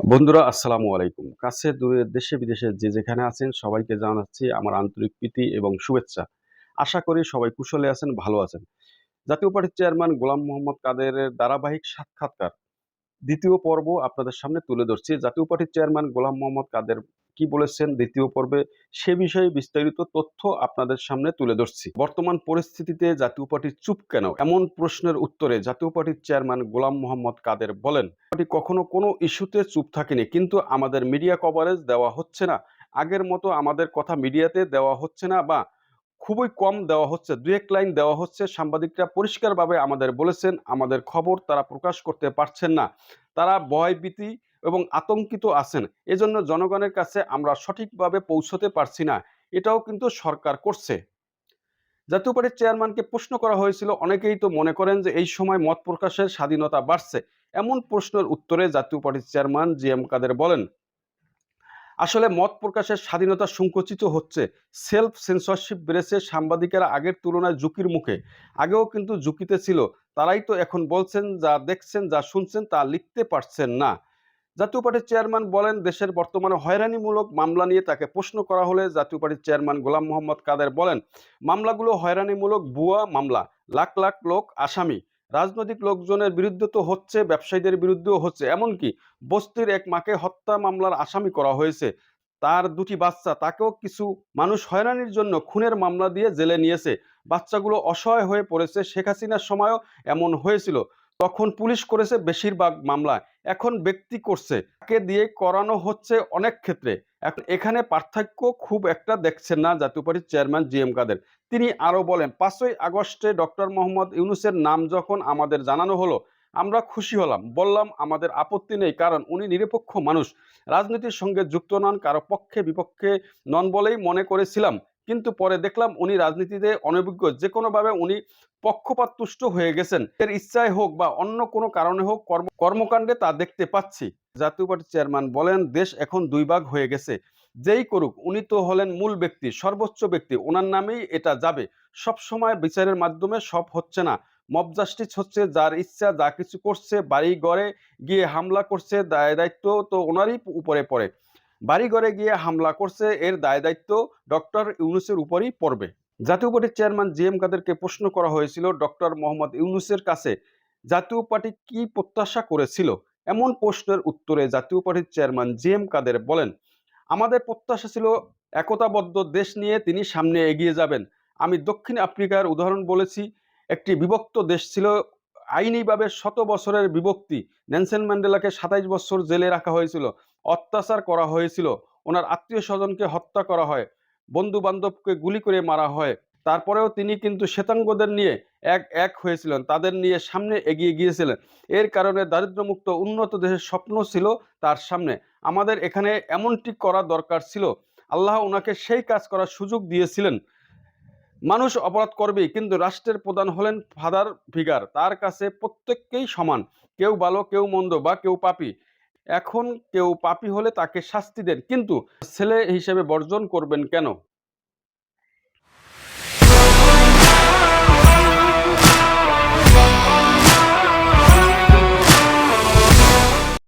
বন্ধুরা, আসসালামু আলাইকুম। কাছে দূরে দেশে বিদেশে যে যেখানে আছেন, সবাইকে জানাচ্ছি আমার আন্তরিক প্রীতি এবং শুভেচ্ছা। আশা করি সবাই কুশলে আছেন, ভালো আছেন। জাতীয় পার্টির চেয়ারম্যান গোলাম মোহাম্মদ কাদের ধারাবাহিক সাক্ষাৎকার দ্বিতীয় পর্ব আপনাদের সামনে তুলে ধরছি। জাতীয় পার্টির চেয়ারম্যান গোলাম মোহাম্মদ কাদের কি বলেছেন, দ্বিতীয় পর্বে সে বিষয়ে বিস্তারিত তথ্য আপনাদের সামনে তুলে ধরছি। বর্তমান পরিস্থিতিতে জাতীয় পার্টি চুপ কেন? এমন প্রশ্নের উত্তরে জাতীয় পার্টির চেয়ারম্যান গোলাম মোহাম্মদ কাদের বলেন, পার্টি কখনো কোনো ইস্যুতে চুপ থাকেনি, কিন্তু আমাদের মিডিয়া কভারেজ দেওয়া হচ্ছে না। আগের মতো আমাদের কথা মিডিয়াতে দেওয়া হচ্ছে না বা খুবই কম দেওয়া হচ্ছে। দু এক লাইন দেওয়া হচ্ছে। সাংবাদিকরা পরিষ্কারভাবে আমাদের বলেছেন, আমাদের খবর তারা প্রকাশ করতে পারছেন না। তারা ভয়ভীতি এবং আতঙ্কিত আছেন। এজন্য জনগণের কাছে আমরা সঠিকভাবে পৌঁছতে পারছি না। এটাও কিন্তু সরকার করছে। জাতীয় পার্টির চেয়ারম্যানকে প্রশ্ন করা হয়েছিল, অনেকেই তো মনে করেন যে এই সময় মত প্রকাশের স্বাধীনতা বাড়ছে। এমন প্রশ্নের উত্তরে জাতীয় পার্টির চেয়ারম্যান জি এম কাদের বলেন, আসলে মত প্রকাশের স্বাধীনতা সংকুচিত হচ্ছে। সেলফ সেন্সরশিপ বেড়েছে সাংবাদিকেরা আগের তুলনায় ঝুঁকির মুখে। আগেও কিন্তু ঝুঁকিতে ছিল। তারাই তো এখন বলছেন, যা দেখছেন, যা শুনছেন তা লিখতে পারছেন না। জাতীয় পার্টির চেয়ারম্যান বলেন, দেশের বর্তমানে হয়রানিমূলক মামলা নিয়ে তাকে প্রশ্ন করা হলে জাতীয় পার্টির চেয়ারম্যান গোলাম মোহাম্মদ কাদের বলেন, মামলাগুলো হয়রানিমূলক ভুয়া মামলা, লাখ লাখ লোক আসামি। রাজনৈতিক লোকজনের বিরুদ্ধে তো হচ্ছে, ব্যবসায়ীদের বিরুদ্ধেও হচ্ছে। এমনকি বস্তির এক মাকে হত্যা মামলার আসামি করা হয়েছে। তার দুটি বাচ্চা, তাকেও কিছু মানুষ হয়রানির জন্য খুনের মামলা দিয়ে জেলে নিয়েছে। বাচ্চাগুলো অসহায় হয়ে পড়েছে। শেখ হাসিনার সময়ও এমন হয়েছিল। তখন পুলিশ করেছে বেশিরভাগ মামলা এখন ব্যক্তি করছে, তাকে দিয়ে করানো হচ্ছে অনেক ক্ষেত্রে। এখন এখানে পার্থক্য খুব একটা দেখছেন না জাতীয় পার্টির চেয়ারম্যান জি এম কাদের। তিনি আরও বলেন, পাঁচই আগস্টে ডক্টর মোহাম্মদ ইউনুসের নাম যখন আমাদের জানানো হলো, আমরা খুশি হলাম। বললাম, আমাদের আপত্তি নেই, কারণ উনি নিরপেক্ষ মানুষ। রাজনীতির সঙ্গে যুক্ত নন, কারও পক্ষে বিপক্ষে নন বলেই মনে করেছিলাম। কিন্তু পরে দেখলাম উনি রাজনীতিতে অনভিজ্ঞ যে কোনোভাবে উনি পক্ষপাত তুষ্ট হয়ে গেছেন। এর ইচ্ছায় হোক বা অন্য কোনো কারণে হোক কর্ম, কর্মকাণ্ডে তা দেখতে পাচ্ছি। জাতীয় পার্টির চেয়ারম্যান বলেন, দেশ এখন দুই ভাগ হয়ে গেছে। যেই করুক, উনি তো হলেন মূল ব্যক্তি, সর্বোচ্চ ব্যক্তি। ওনার নামেই এটা যাবে। সব সময় বিচারের মাধ্যমে সব হচ্ছে না। মব জাস্টিস হচ্ছে যার ইচ্ছা, যা কিছু করছে বাড়ি ঘরে গিয়ে হামলা করছে দায় দায়িত্ব তো ওনারই উপরে পড়ে। বাড়ি ঘরে গিয়ে হামলা করছে এর দায় দায়িত্ব ডক্টর ইউনুসের উপরই পড়বে। জাতীয় পার্টির চেয়ারম্যান জি এম কাদেরকে প্রশ্ন করা হয়েছিল, ডক্টর মোহাম্মদ ইউনুসের কাছে জাতীয় পার্টি কি প্রত্যাশা করেছিল? এমন প্রশ্নের উত্তরে জাতীয় পার্টির চেয়ারম্যান জি এম কাদের বলেন, আমাদের প্রত্যাশা ছিল একতাবদ্ধ দেশ নিয়ে তিনি সামনে এগিয়ে যাবেন। আমি দক্ষিণ আফ্রিকার উদাহরণ বলেছি, একটি বিভক্ত দেশ ছিল আইনিভাবে শত বছরের বিভক্তি নেলসন ম্যান্ডেলাকে সাতাইশ বছর জেলে রাখা হয়েছিল, অত্যাচার করা হয়েছিল, ওনার আত্মীয় স্বজনকে হত্যা করা হয় বন্ধু বান্ধবকে গুলি করে মারা হয়, তারপরেও তিনি কিন্তু শ্বেতাঙ্গদের নিয়ে এক এক হয়েছিলেন, তাদের নিয়ে সামনে এগিয়ে গিয়েছিলেন। এর কারণে দারিদ্র্যমুক্ত উন্নত দেশের স্বপ্ন ছিল তার সামনে। আমাদের এখানে এমনটি করা দরকার ছিল, আল্লাহ ওনাকে সেই কাজ করার সুযোগ দিয়েছিলেন। মানুষ অপরাধ করবে, কিন্তু রাষ্ট্রের প্রধান হলেন ফাদার ফিগার তার কাছে প্রত্যেককেই সমান, কেউ ভালো, কেউ মন্দ বা কেউ পাপি। এখন কেউ পাপি হলে তাকে শাস্তি দেন, কিন্তু ছেলে হিসেবে বর্জন করবেন কেন?